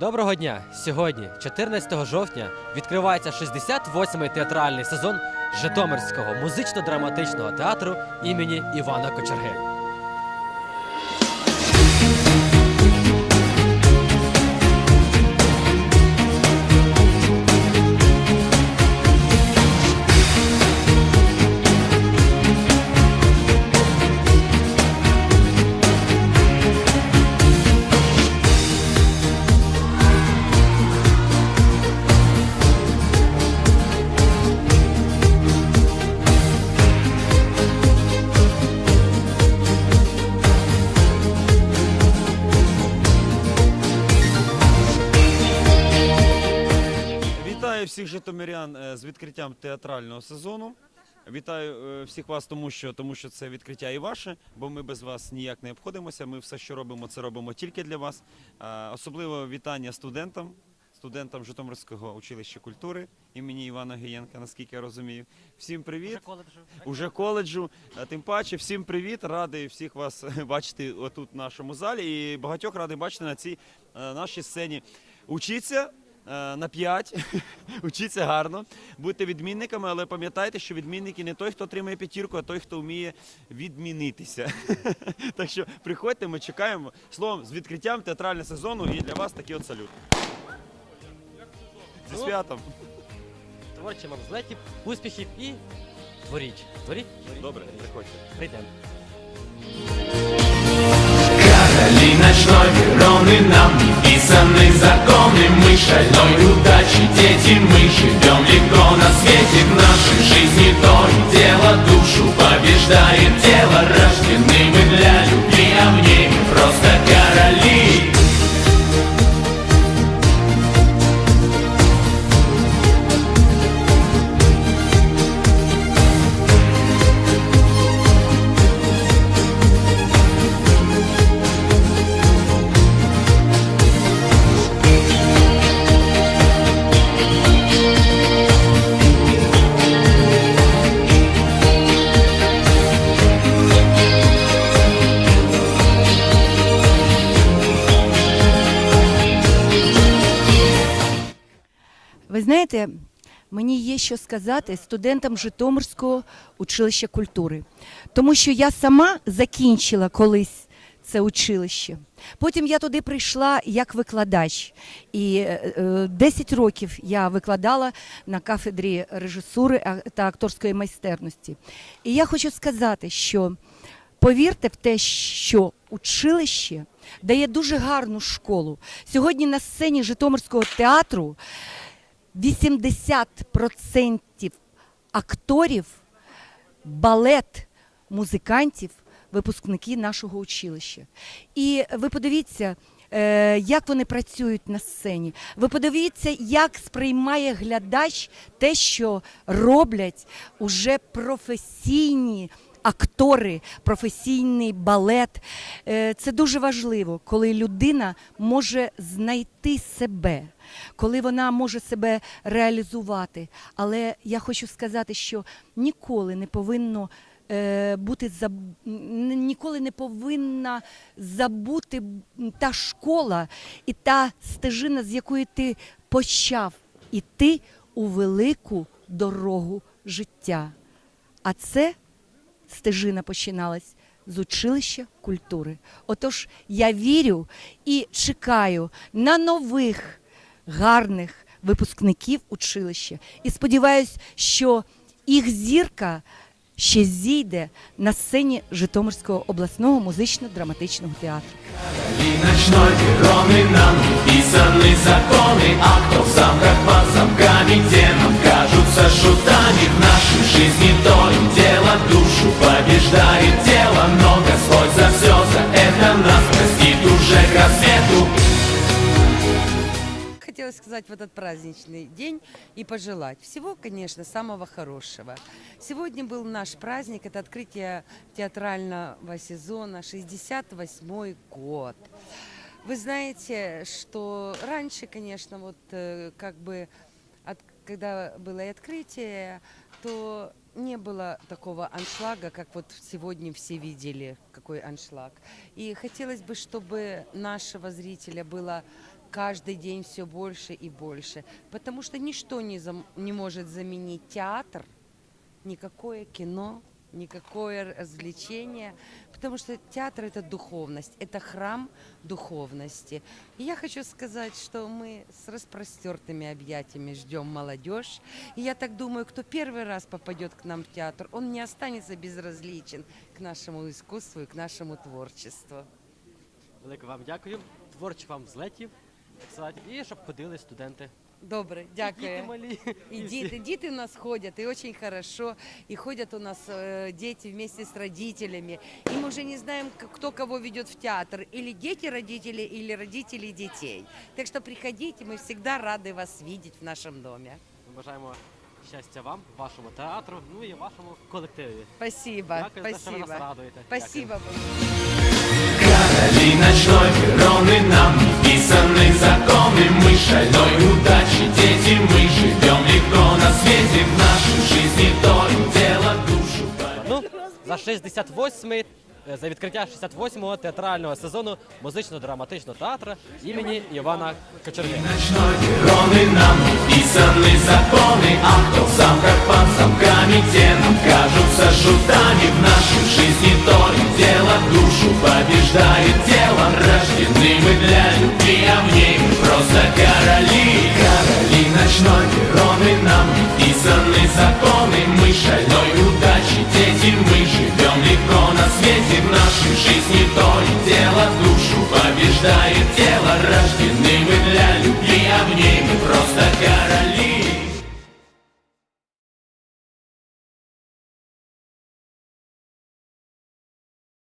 Доброго дня! Сьогодні, 14 жовтня, відкривається 68-й театральний сезон Житомирського музично-драматичного театру імені Івана Кочерги. Всіх житомирян е, з відкриттям театрального сезону. Вітаю е, всіх вас, тому що, тому що це відкриття і ваше, бо ми без вас ніяк не обходимося. Ми все, що робимо, це робимо тільки для вас. Е, Особливо вітання студентам, студентам Житомирського училища культури імені Івана Гієнка, наскільки я розумію. Всім привіт. Уже коледжу. Е, Тим паче, всім привіт. Радий всіх вас бачити отут в нашому залі. І багатьох радий бачити на цій е, нашій сцені. Учіться е, на 5, учіться гарно, будьте відмінниками, але пам'ятайте, що відмінники не той, хто отримує п'ятірку, а той, хто вміє відмінитися. Так що приходьте, ми чекаємо. Словом, з відкриттям театрального сезону і для вас такий от салют. Зі Ну, святом. Творчим вам злетів, успіхів і творіть. Творіть, творіть. Добре, приходьте. Прийдемо. Короли ночной Вероны нам неписаны законы Мы шальной удачи дети, знаєте, мені є що сказати студентам Житомирського училища культури, тому що я сама закінчила колись це училище. Потім я туди прийшла як викладач, і е, е, 10 років я викладала на кафедрі режисури та акторської майстерності. І я хочу сказати, що повірте в те, що училище дає дуже гарну школу. Сьогодні на сцені Житомирського театру 80% акторів, балет, музикантів, випускники нашого училища. І ви подивіться, е, як вони працюють на сцені. Ви подивіться, як сприймає глядач те, що роблять уже професійні. Актори, професійний балет Е, це дуже важливо, коли людина може знайти себе, коли вона може себе реалізувати. Але я хочу сказати, що ніколи не повинно е, бути ніколи не повинна забути та школа і та стежина, з якої ти почав іти у велику дорогу життя. А це стежина починалась з училища культури. Отож, я вірю і чекаю на нових гарних випускників училища. І сподіваюся, що їх зірка ще зійде на сцені Житомирського обласного музично-драматичного театру. И ночной Вероны нам неписаны законы А кто в замках под замками, где нам кажутся шутами Сказать в этот праздничный день и пожелать всего, конечно, самого хорошего. Сегодня был наш праздник, это открытие театрального сезона, 68-й год. Вы знаете, что раньше, конечно, вот э, как бы, от- когда было и открытие, то не было такого аншлага, как вот сегодня все видели, какой аншлаг. И хотелось бы, чтобы нашего зрителя было каждый день все больше и больше, потому что ничто не, зам- не может заменить театр, никакое кино, никакое развлечение, потому что театр это духовность, это храм духовности. И я хочу сказать, что мы с распростертыми объятиями ждем молодежь. И я так думаю, кто первый раз попадет к нам в театр, он не останется безразличен к нашему искусству и к нашему творчеству. Велике вам дякую. Творчих вам злетів, так сказати, і щоб ходили студенти. Добре, І Діти дякую. малі. И всі. дети, дети у нас ходят, и очень хорошо. И ходят у нас э, дети вместе с родителями. И мы уже не знаем, к- кто кого ведет в театр. Или дети родители, или родители детей. Так что приходите, мы всегда рады вас видеть в нашем доме. Ми бажаємо щастя вам, вашому театру, ну і вашому колективі. Спасибо, Дякую за те, що ви нас спасибо. радуєте. Спасибо. Короли ночной Вероны нам неписаны законы Мы шальной удачи, дети, мы живем легко на свете В нашей жизни то и дело душу Ну, за 68-й, е, за відкриття 68-го театрального сезону музично-драматичного театру імені Івана Кочерги. Ночной Вероны нам неписаны законы А кто в замках под замками, где нам кажутся шутами В нашей жизни то и дело. Душу побеждает тело Рождены мы для любви, а в ней мы просто короли. Короли ночной перроны, нам не законы. Мы шальной удачи дети, мы живем легко на свете. В нашей жизни то и дело душу побеждает тело. Рождены мы для любви, а в ней мы просто короли.